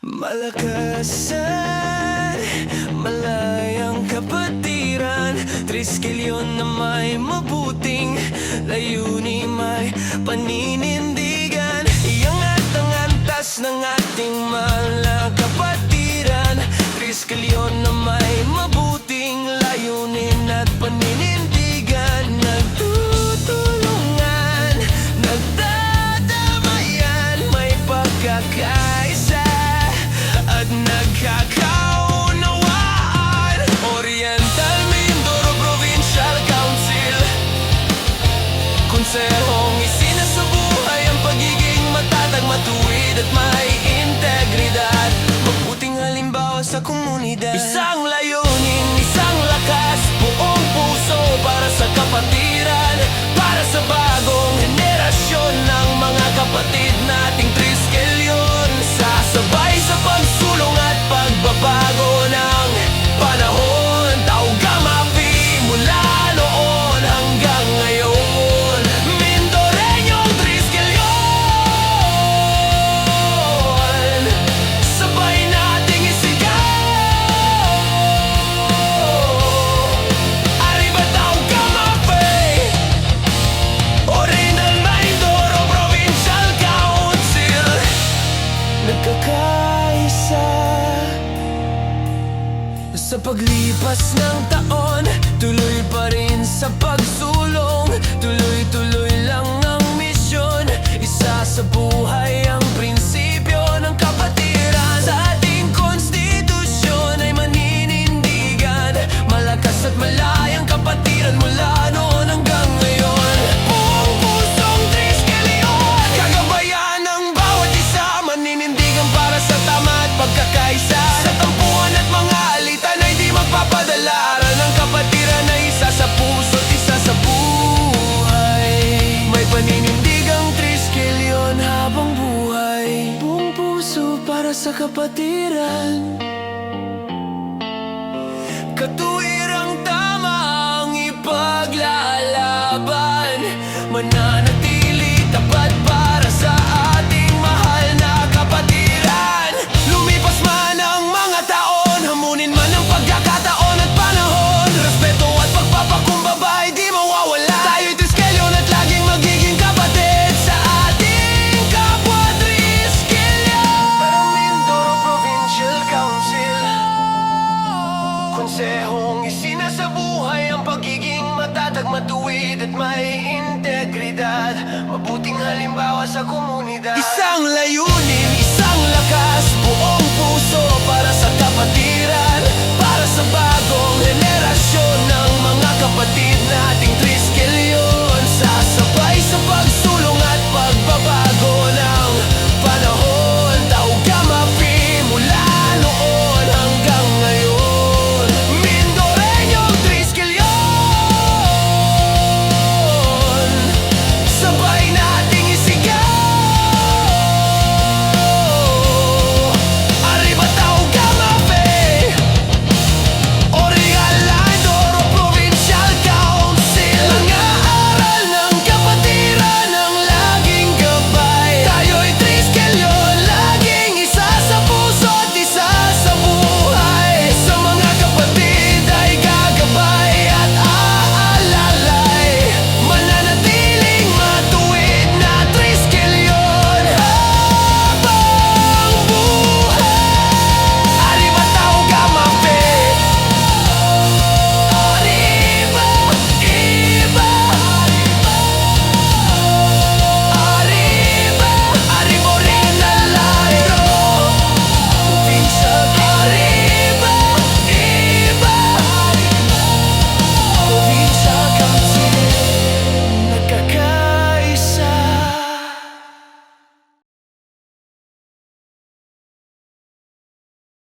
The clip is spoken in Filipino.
Malakasan, malayang kapatiran. Triskilyon na may mabuting layunin may paninin Sa paglipas ng taon Tuloy pa rin sa pagsulong. Tuloy-tuloy lang sa kapatiran. Katuwid Pagiging matatag, matuwid at may integridad. Mabuting halimbawa sa komunidad. Isang layunin